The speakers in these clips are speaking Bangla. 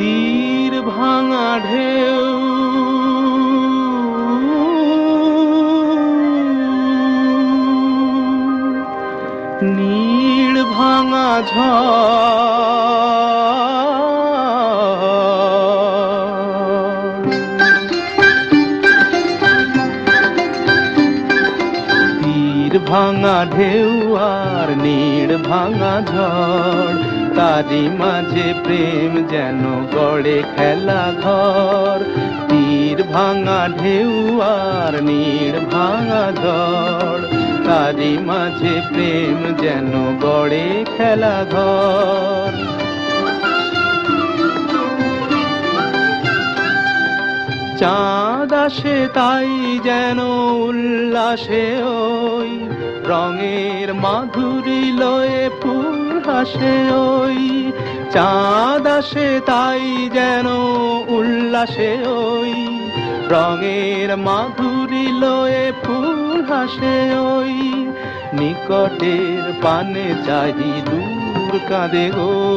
তীর ভাঙা ঢেউ। নীড় ভাঙা তীর ভাঙা ঢেউ আর নীড় ভাঙা ঝড়। তারি মাঝে প্রেম যেন গড়ে খেলা ঘর। তীর ভাঙা ঢেউ আর নীড় ভাঙা ঝড়। তারি মাঝে প্রেম যেন গড়ে খেলা ঘর। চাঁদ আসে তাই যেন উল্লাসে ওই। রঙের মাধুরী লয়ে ফুল হাসে ওই, চাঁদ আসে তাই যেন উল্লাসে ওই। রঙের মাধুরী লয়ে ফুল হাসে ওই, নিকটের পানে চাহি দূর কাঁদে গো।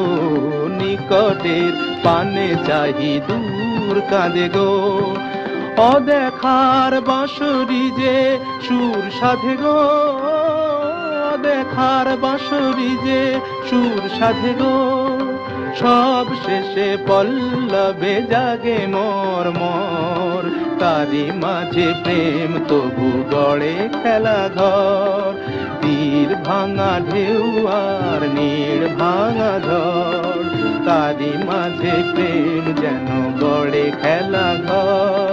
নিকটের পানে চাহি দূর কাঁদে গো। অদেখার বাঁশরি যে সুর সাধে গো। অদেখার বাঁশরি যে সুর সাধে গো। সব শেষে পল্লবে জাগে মোর মোর। তারি মাঝে প্রেম তবু গড়ে খেলা ঘর। তীর ভাঙা ঢেউ আর নীড় ভাঙা ঝড়। তারি মাঝে প্রেম যেন গড়ে খেলা ঘর।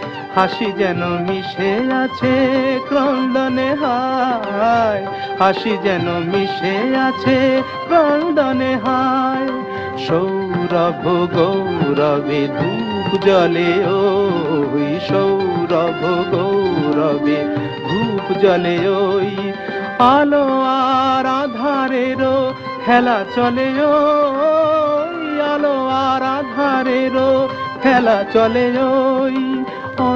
হাসি যেন মিশে আছে, ক্রন্দনে হায়। হাসি যেন মিশে আছে, ক্রন্দনে হায়। সৌরভ গৌরবে ধূপ জলে, ওই সৌরভ গৌরবে ধূপ জলে, ওই আলো আর আধারেরও খেলা চলে, ওই আলো আর আধারেরও খেলা চলে, ওই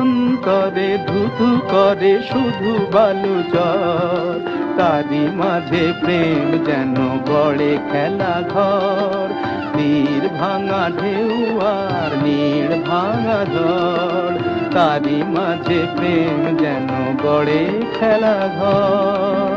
অন্তরে ধুধু করে, শুধু বালু জল তারি মাঝে প্রেম যেন গড়ে খেলা ঘর। তীর ভাঙা ঢেউ আর নীড় ভাঙা ঘর তারি মাঝে প্রেম যেন গড়ে খেলা ঘর।